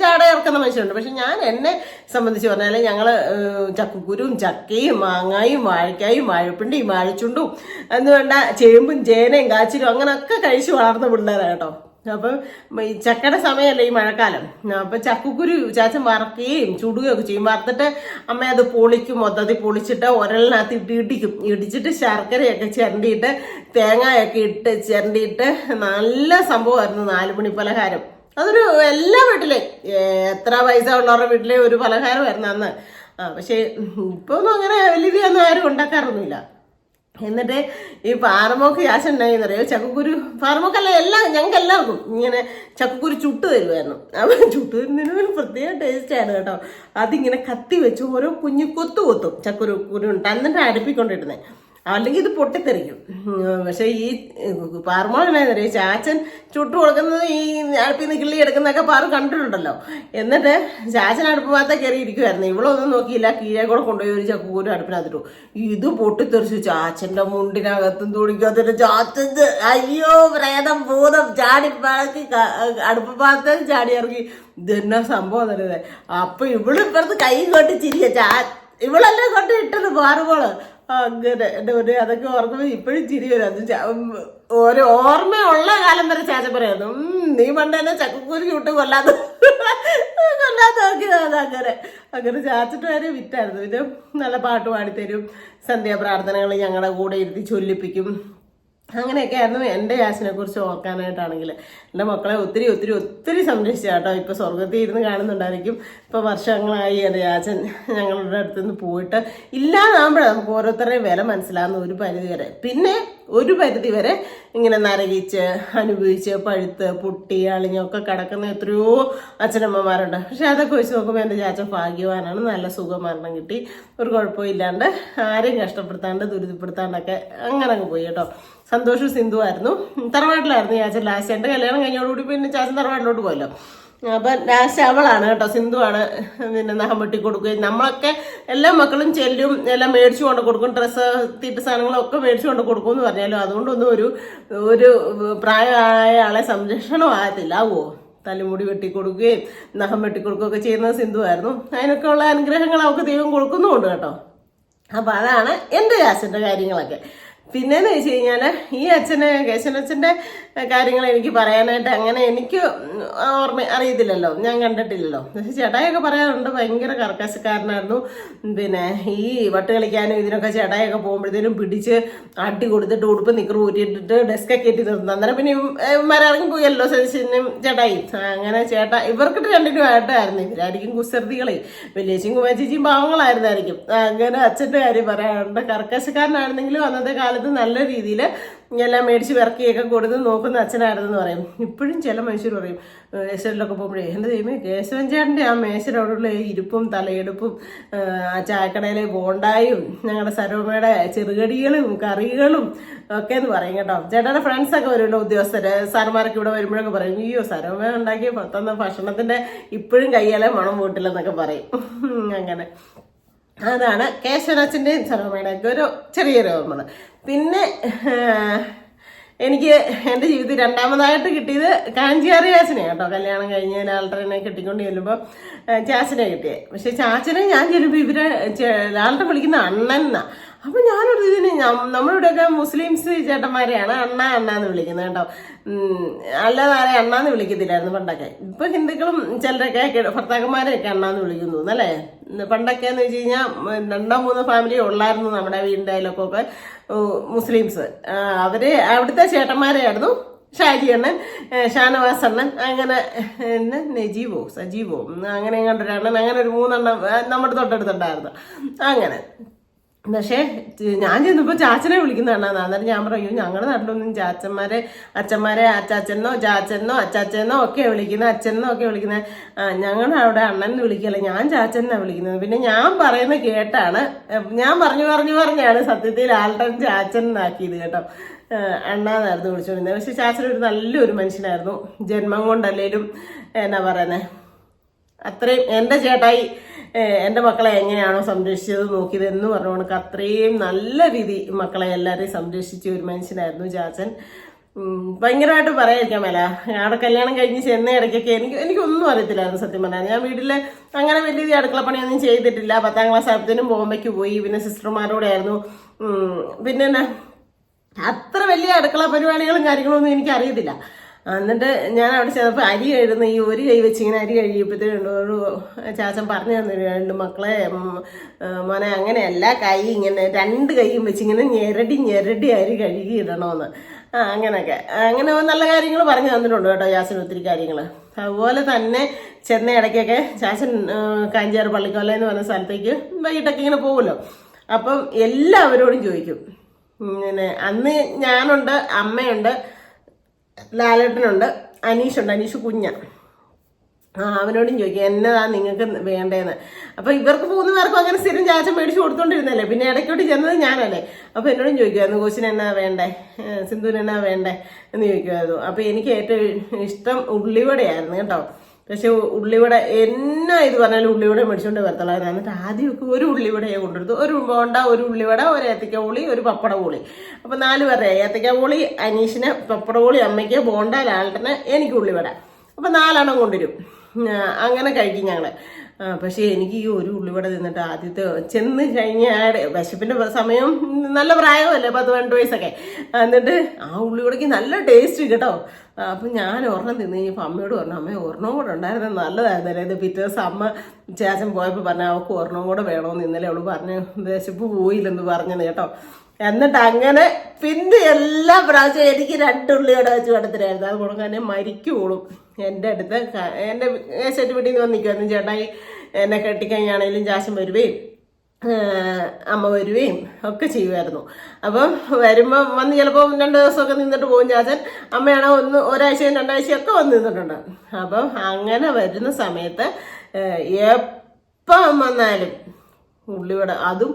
A: ജാട ഇറക്കുന്ന മനുഷ്യരുണ്ട്. പക്ഷെ ഞാൻ എന്നെ സംബന്ധിച്ച് പറഞ്ഞാൽ ഞങ്ങൾ ചക്കക്കുരും ചക്കയും മാങ്ങായും വാഴക്കായും വാഴപ്പിണ്ടിയും വാഴച്ചുണ്ടും എന്ന് വേണ്ട ചേമ്പും ചേനയും കാച്ചിലും അങ്ങനെയൊക്കെ കഴിച്ച് വളർന്ന പിള്ളേരാണ് കേട്ടോ. അപ്പം ഈ ചക്കയുടെ സമയമല്ലേ ഈ മഴക്കാലം? അപ്പം ചക്കക്കുരു ചാച്ചൻ വറക്കുകയും ചുടുകയൊക്കെ ചെയ്യും. വറുത്തിട്ട് അമ്മ അത് പൊളിക്കും മൊത്തത്തിൽ പൊളിച്ചിട്ട് ഒരലിനകത്ത് ഇട്ട് ഇടിക്കും. ഇടിച്ചിട്ട് ശർക്കരയൊക്കെ ചിരണ്ടിയിട്ട് തേങ്ങയൊക്കെ ഇട്ട് ചിരണ്ടിയിട്ട് നല്ല സംഭവമായിരുന്നു നാലുമണി പലഹാരം. അതൊരു എല്ലാ വീട്ടിലെയും എത്ര പൈസ ഉള്ളവരുടെ വീട്ടിലെ ഒരു പലഹാരമായിരുന്നു അന്ന്. ആ പക്ഷേ ഇപ്പൊ ഒന്നും അങ്ങനെ വലിയതൊന്നും ആരും ഉണ്ടാക്കാറൊന്നുമില്ല. എന്നിട്ട് ഈ പാറമോക്ക് ഗ്യാസ് ഉണ്ടായിന്ന് അറിയാം ചക്കക്കുരു പാറമോക്കല്ല എല്ലാം ഞങ്ങൾക്ക് എല്ലാവർക്കും ഇങ്ങനെ ചക്കക്കുരു ചുട്ട് തരുമായിരുന്നു അപ്പം ചുട്ട് തരുന്നതിന് ഒരു പ്രത്യേക ടേസ്റ്റ് ആണ് കേട്ടോ. അതിങ്ങനെ കത്തി വെച്ച് ഓരോ കുഞ്ഞു കൊത്തു കൊത്തും ചക്കുരു കുരു ഉണ്ട് എന്നിട്ട് അടുപ്പിക്കൊണ്ടിരുന്നത് അല്ലെങ്കിൽ ഇത് പൊട്ടിത്തെറിക്കും. പക്ഷെ ഈ പാർമോളെന്നറിയോ ചാച്ചൻ ചുട്ടു കൊടുക്കുന്നത് ഈ അടുപ്പിൽ നിന്ന് കിള്ളി എടുക്കുന്നതൊക്കെ പാറു കണ്ടിട്ടുണ്ടല്ലോ. എന്നിട്ട് ചാച്ചൻ അടുപ്പ് ഭാഗത്തെ കയറി ഇരിക്കുമായിരുന്നു ഇവളൊന്നും നോക്കിയില്ല. കീഴെ കൂടെ കൊണ്ടുപോയി ഒരു പോലും അടുപ്പിനകത്തിട്ടു. ഇത് പൊട്ടിത്തെറിച്ചു. ചാച്ചന്റെ മുണ്ടിനകത്തും തുണിക്കകത്തിട്ട്. ചാച്ചൻ അയ്യോ പ്രേതം ഭൂതം ചാടി അടുപ്പ് ഭാഗത്ത് ചാടി ഇറങ്ങി. ഇതെന്നാ സംഭവം തരുന്നത് അപ്പൊ ഇവളിപ്പുറത്ത് കൈ കൊട്ടി ചിരിയ. ചാ ഇവളല്ലേ കൊണ്ട് ഇട്ടത് പാറുപോൾ അങ്ങനെ എന്റെ മുന്നേ അതൊക്കെ ഓർക്കുമ്പോ ഇപ്പോഴും ചിരി വരാം. ഒരു ഓർമ്മയുള്ള കാലം വരെ ചാച്ച പറയായിരുന്നു നീ പണ്ട് തന്നെ ചക്കക്കൂരി ചുട്ട് കൊല്ലാതെ കൊല്ലാതെ നോക്കിയതാണ് അങ്ങനെ. അങ്ങനെ ചാച്ചിട്ട് വരെ വിറ്റായിരുന്നു. പിന്നെ നല്ല പാട്ട് പാടിത്തരും. സന്ധ്യാപ്രാർത്ഥനകൾ ഞങ്ങളുടെ കൂടെ ഇരുത്തി ചൊല്ലിപ്പിക്കും. അങ്ങനെയൊക്കെ ആയിരുന്നു എന്റെ യാസിനെ കുറിച്ച് ഓർക്കാനായിട്ടാണെങ്കിൽ. എന്റെ മക്കളെ ഒത്തിരി ഒത്തിരി ഒത്തിരി സംരക്ഷിച്ച കേട്ടോ. ഇപ്പോൾ സ്വർഗത്തിൽ ഇരുന്ന് കാണുന്നുണ്ടായിരിക്കും. ഇപ്പോൾ വർഷങ്ങളായി എന്റെ യാച്ചൻ ഞങ്ങളുടെ അടുത്തുനിന്ന് പോയിട്ട് ഇല്ലാതാകുമ്പോഴാണ് നമുക്ക് ഓരോരുത്തരുടെയും വില മനസ്സിലാകുന്ന ഒരു പരിധി വരെ. പിന്നെ ഒരു പരിധി വരെ ഇങ്ങനെ നരകിച്ച് അനുഭവിച്ച് പഴുത്ത് പൊട്ടി അളിഞ്ഞൊക്കെ കിടക്കുന്ന എത്രയോ അച്ഛനമ്മമാരുണ്ട്. പക്ഷെ അതൊക്കെ വെച്ച് നോക്കുമ്പോൾ എന്റെ ചാച്ച ഭാഗ്യവാനാണ്. നല്ല സുഖമരണം കിട്ടി. ഒരു കുഴപ്പവും ഇല്ലാണ്ട് ആരെയും കഷ്ടപ്പെടുത്താണ്ട് ദുരിതപ്പെടുത്താണ്ടൊക്കെ അങ്ങനെ അങ്ങ് പോയി കേട്ടോ. സന്തോഷവും സിന്ധു ആയിരുന്നു തറവാട്ടിലായിരുന്നു ചാച്ചൻ. ലാസ്റ്റ് എന്റെ കല്യാണം കഴിഞ്ഞോടുകൂടി പിന്നെ ചാച്ചൻ തറവാട്ടിലോട്ട് പോയല്ലോ. അപ്പം ലാസ്റ്റ് അവളാണ് കേട്ടോ സിന്ധുവാണ്. പിന്നെ നഖം വെട്ടി കൊടുക്കുകയും നമ്മളൊക്കെ എല്ലാ മക്കളും ചെല്ലും എല്ലാം മേടിച്ചു കൊണ്ട് കൊടുക്കും ഡ്രസ്സ് തീറ്റ സാധനങ്ങളൊക്കെ മേടിച്ചു കൊണ്ട് കൊടുക്കും എന്ന് പറഞ്ഞാലും അതുകൊണ്ടൊന്നും ഒരു ഒരു പ്രായമായ ആളെ സംരക്ഷണം ആകത്തില്ല. ഓ തലമുടി വെട്ടിക്കൊടുക്കുകയും നഖം വെട്ടിക്കൊടുക്കുകയൊക്കെ ചെയ്യുന്നത് സിന്ധുവായിരുന്നു. അതിനൊക്കെ ഉള്ള അനുഗ്രഹങ്ങൾ അവൾക്ക് ദൈവം കൊടുക്കുന്നുമുണ്ട് കേട്ടോ. അപ്പം അതാണ് എന്റെ യാസിന്റെ കാര്യങ്ങളൊക്കെ. പിന്നെന്ന് വെച്ച് കഴിഞ്ഞാൽ ഈ അച്ഛന് കേശവനച്ഛന്റെ കാര്യങ്ങൾ എനിക്ക് പറയാനായിട്ട് അങ്ങനെ എനിക്ക് ഓർമ്മ അറിയത്തില്ലല്ലോ. ഞാൻ കണ്ടിട്ടില്ലല്ലോ. പക്ഷേ ചേട്ടായൊക്കെ പറയാറുണ്ട് ഭയങ്കര കർക്കശക്കാരനായിരുന്നു. പിന്നെ ഈ വട്ട് കളിക്കാനും ഇതിനൊക്കെ ചേട്ടായൊക്കെ പോകുമ്പോഴത്തേനും പിടിച്ച് അടി കൊടുത്തിട്ട് ഉടുപ്പ് നിക്കറ് ഊറ്റിയിട്ടിട്ട് ഡെസ്കൊക്കെ കയറ്റി നിർത്തുന്നു അന്നേരം പിന്നെ മരയിറങ്ങി പോയല്ലോ സതീശനും ചേട്ടായി അങ്ങനെ ചേട്ടാ ഇവർക്കിട്ട് രണ്ടിനും ആയിട്ടായിരുന്നു. ഇവരായിരിക്കും കുസൃതികളെ. വലിയച്ചും കുമാച്ചിച്ചിയും പാവങ്ങളായിരുന്നായിരിക്കും. അങ്ങനെ അച്ഛന്റെ കാര്യം പറയാറുണ്ട്. കർക്കശക്കാരനാണെന്നെങ്കിലും അന്നത്തെ കാലത്ത് നല്ല രീതിയിൽ എല്ലാം മേടിച്ച് വിറക്കിയൊക്കെ കൊടുത്ത് നോക്കുന്ന അച്ഛനായിരുന്നെന്ന് പറയും. ഇപ്പോഴും ചില മനുഷ്യർ പറയും കേശവനിലൊക്കെ പോകുമ്പോഴേ എന്റെ ദൈവമേ കേശവൻ ചേട്ടന്റെ ആ മേശരോടുള്ള ഇരിപ്പും തലയെടുപ്പും ആ ചായക്കടയിലെ ബോണ്ടായും ഞങ്ങളുടെ സരോമയുടെ ചെറുകടികളും കറികളും ഒക്കെ എന്ന് പറയും കേട്ടോ. ചേട്ടന്റെ ഫ്രണ്ട്സൊക്കെ വരുമല്ലോ ഉദ്യോഗസ്ഥര് സാർമാരൊക്കെ ഇവിടെ വരുമ്പോഴൊക്കെ പറയും അയ്യോ സരോമ ഉണ്ടാക്കിയ തന്ന ഭക്ഷണത്തിന്റെ ഇപ്പോഴും കയ്യാലെ മണം പോട്ടില്ലെന്നൊക്കെ പറയും. [laughs] അങ്ങനെ. അതാണ് കേശവനച്ഛന്റെയും സരോമയുടെ ഒക്കെ ഒരു ചെറിയൊരു ഓർമ്മ. പിന്നെ എനിക്ക് എന്റെ ജീവിതത്തിൽ രണ്ടാമതായിട്ട് കിട്ടിയത് കാഞ്ചിയാറി ചാച്ചനെ കേട്ടോ. കല്യാണം കഴിഞ്ഞ് ലാൽട്ടറിനെ കിട്ടിക്കൊണ്ട് ചെല്ലുമ്പോൾ ചാച്ചനെ കിട്ടിയത് പക്ഷേ ചാച്ചനെ ഞാൻ ചെല്ലുമ്പോൾ ഇവരെ ലാൽട്ടർ വിളിക്കുന്ന അണ്ണൻ എന്നാ. അപ്പൊ ഞാനൊരു ഇതിന് നമ്മളിവിടെയൊക്കെ മുസ്ലിംസ് ചേട്ടന്മാരെയാണ് അണ്ണ അണ്ണ എന്ന് വിളിക്കുന്നത് കേട്ടോ. അല്ലാതെ ആരെ അണ്ണാന്ന് വിളിക്കത്തില്ലായിരുന്നു പണ്ടൊക്കെ. ഇപ്പൊ ഹിന്ദുക്കളും ചിലരൊക്കെ ഭർത്താക്കന്മാരെയൊക്കെ അണ്ണ എന്ന് വിളിക്കുന്നു അല്ലേ പണ്ടൊക്കെ എന്ന് വെച്ച് കഴിഞ്ഞാൽ രണ്ടോ മൂന്നോ ഫാമിലി ഉള്ളായിരുന്നു നമ്മുടെ വീടിന്റെ അതിലൊക്കെ മുസ്ലിംസ്. അവർ അവിടുത്തെ ചേട്ടന്മാരെയായിരുന്നു ഷാജി അണ്ണൻ ഷാനവാസ് അണ്ണൻ അങ്ങനെ നജീബോ സജീബോ അങ്ങനെ കണ്ടൊരു അണ്ണൻ അങ്ങനെ ഒരു മൂന്നെണ്ണം നമ്മുടെ തൊട്ടടുത്തുണ്ടായിരുന്നു. അങ്ങനെ. പക്ഷേ ഞാൻ ചെന്നപ്പോൾ ചാച്ചനെ വിളിക്കുന്നതാണ് അന്നേരം ഞാൻ പറയും "അയ്യോ, ഞങ്ങളുടെ നാട്ടിലൊന്നും ചാച്ചന്മാരെ അച്ഛന്മാരെ അച്ചാച്ചനോ ചാച്ചനോ അച്ചാച്ചനോ ഒക്കെ വിളിക്കുന്നത് അച്ഛനോ ഒക്കെ വിളിക്കുന്നത് ഞങ്ങളുടെ അവിടെ അണ്ണൻ വിളിക്കല്ല ഞാൻ ചാച്ചനാണ് വിളിക്കുന്നത്. പിന്നെ ഞാൻ പറയുന്ന കേട്ടാണ് ഞാൻ പറഞ്ഞു പറഞ്ഞു പറഞ്ഞാണ് സത്യത്തിൽ ആൾട്ടൻ എന്നാക്കിയത് കേട്ടോ. അണ്ണാന്നായിരുന്നു വിളിച്ചുകൊണ്ടിരുന്നത് പക്ഷെ ചാച്ചൻ ഒരു നല്ലൊരു മനുഷ്യനായിരുന്നു. ജന്മം കൊണ്ടല്ലേലും എന്നാ പറയുന്നത് അത്രയും എന്റെ ചേട്ടായി എന്റെ മക്കളെ എങ്ങനെയാണോ സംരക്ഷിച്ചത് നോക്കിയത് എന്ന് പറഞ്ഞ കണക്ക് അത്രയും നല്ല രീതി മക്കളെ എല്ലാവരെയും സംരക്ഷിച്ച ഒരു മനുഷ്യനായിരുന്നു ചാച്ചൻ ഭയങ്കരമായിട്ട് പറയാതിരിക്കാൻ മേല. അവിടെ കല്യാണം കഴിഞ്ഞ് ചെന്ന ഇടയ്ക്കൊക്കെ എനിക്ക് എനിക്കൊന്നും അറിയത്തില്ലായിരുന്നു സത്യം പറഞ്ഞാൽ. ഞാൻ വീട്ടിൽ അങ്ങനെ വലിയ അടുക്കള പണിയൊന്നും ചെയ്തിട്ടില്ല. പത്താം ക്ലാസ് ആയപ്പോഴത്തേനും ബോംബെക്ക് പോയി. പിന്നെ സിസ്റ്റർമാരോടെ ആയിരുന്നു പിന്നെ അത്ര വലിയ അടുക്കള പരിപാടികളും കാര്യങ്ങളൊന്നും എനിക്ക് അറിയത്തില്ല എന്നിട്ട് ഞാൻ അവിടെ ചെന്നപ്പോൾ അരി കഴുകുന്ന ഈ ഒരു കൈ വെച്ച് ഇങ്ങനെ അരി കഴിയുമ്പോഴത്തേനും ഒരു ചാച്ചൻ പറഞ്ഞു തന്നു രണ്ട് മക്കളെ മോനെ അങ്ങനെയല്ല കൈ ഇങ്ങനെ രണ്ട് കൈയും വെച്ച് ഇങ്ങനെ ഞെരടി ഞെരടി അരി കഴുകി ഇടണമെന്ന് ആ അങ്ങനെയൊക്കെ. അങ്ങനെ നല്ല കാര്യങ്ങൾ പറഞ്ഞു തന്നിട്ടുണ്ട് കേട്ടോ ചാച്ചൻ ഒത്തിരി കാര്യങ്ങൾ. അതുപോലെ തന്നെ ചെന്ന ഇടയ്ക്കൊക്കെ ചാച്ചൻ കാഞ്ചാർ കാഞ്ചാറ് പള്ളിക്കൊല്ല എന്ന് പറഞ്ഞ സ്ഥലത്തേക്ക് വൈകിട്ടൊക്കെ ഇങ്ങനെ പോകുമല്ലോ അപ്പം എല്ലാവരോടും ചോദിക്കും. പിന്നെ അന്ന് ഞാനുണ്ട് അമ്മയുണ്ട് ലാലേട്ടനുണ്ട്. അനീഷുണ്ട്. അനീഷ് കുഞ്ഞ. ആ അവനോടും ചോദിക്കും എന്നതാ നിങ്ങൾക്ക് വേണ്ടതെന്ന് അപ്പൊ ഇവർക്ക് മൂന്ന് പേർക്കും അങ്ങനെ സ്ഥിരം ചാച്ച മേടിച്ച് കൊടുത്തോണ്ടിരുന്നല്ലേ? പിന്നെ ഇടയ്ക്കോട്ട് ചെന്നത് ഞാനല്ലേ. അപ്പൊ എന്നോടും ചോദിക്കുമായിരുന്നു കോച്ചിന് എന്നാ വേണ്ടേ? സിന്ധുവിന് എന്നാ വേണ്ടേ? എന്ന് ചോദിക്കുമായിരുന്നു അപ്പൊ എനിക്ക് ഏറ്റവും ഇഷ്ടം ഉള്ളിവടയായിരുന്നു കേട്ടോ. പക്ഷെ ഉള്ളിവട എന്നാ ഇത് പറഞ്ഞാലും ഉള്ളിവട മേടിച്ചോണ്ട് വരത്തുള്ളായിരുന്നു എന്നിട്ട് ആദ്യമൊക്കെ ഒരു ഉള്ളിവടയെ കൊണ്ടുവരുത്തു ഒരു ബോണ്ട ഒരു ഉള്ളിവട ഒരു ഏത്തക്ക പൂളി ഒരു പപ്പട പൊളി. അപ്പൊ നാല് പേരെ. ഏത്തക്ക പൊളി അനീഷിന് പപ്പട പൊളി അമ്മയ്ക്ക് ബോണ്ട ലാലിന് എനിക്ക് ഉള്ളിവട. അപ്പൊ നാലെണ്ണം കൊണ്ടുവരും. അങ്ങനെ കഴിക്കും ഞങ്ങൾ. പക്ഷേ എനിക്ക് ഈ ഒരു ഉള്ളിവട തിന്നിട്ട് ആദ്യത്തെ ചെന്ന് കഴിഞ്ഞ വിശപ്പിന്റെ സമയം നല്ല പ്രായമല്ലേ പത്ത് പന്ത്രണ്ട് വയസ്സൊക്കെ. എന്നിട്ട് ആ ഉള്ളിവടയ്ക്ക് നല്ല ടേസ്റ്റ് കേട്ടോ. അപ്പൊ ഞാൻ ഒരെണ്ണം തിന്ന് കഴിഞ്ഞപ്പോൾ അമ്മയോട് പറഞ്ഞു അമ്മ ഒരെണ്ണം കൂടെ ഉണ്ടായിരുന്നത് നല്ലതായിരുന്നല്ലേ ഇത് പിറ്റേ ദിവസം അമ്മ ചേച്ചൻ പോയപ്പോൾ പറഞ്ഞു അവൾക്ക് ഒരെണ്ണം കൂടെ വേണമെന്ന് ഇന്നലെ അവൾ പറഞ്ഞു വിശപ്പ് പോയില്ലെന്ന് പറഞ്ഞത് കേട്ടോ. എന്നിട്ട് അങ്ങനെ പിന്നെ എല്ലാ പ്രാവശ്യവും എനിക്ക് രണ്ട് ഉള്ളിയോടെ വെച്ച് കൊടുത്തിട്ടായിരുന്നു അത് കൊടുക്കാൻ മരിക്കുള്ളൂ എന്റെ അടുത്ത് എന്റെ സെറ്റ് വീട്ടിൽ നിന്ന് വന്നിക്കുമായിരുന്നു ചേട്ടായി എന്നെ കെട്ടിക്കഴിഞ്ഞാണേലും ജാശം വരുവേയും ഏഹ് അമ്മ വരുകയും ഒക്കെ ചെയ്യുമായിരുന്നു അപ്പം വരുമ്പോൾ വന്ന് ചിലപ്പോൾ രണ്ട് ദിവസമൊക്കെ നിന്നിട്ട് പോകും ചാച്ചൻ അമ്മയാണോ ഒന്ന് ഒരാഴ്ചയും രണ്ടാഴ്ചയും ഒക്കെ വന്ന് നിന്നിട്ടുണ്ട്. അപ്പം അങ്ങനെ വരുന്ന സമയത്ത് എപ്പം വന്നാലും ഉള്ളിവട അതും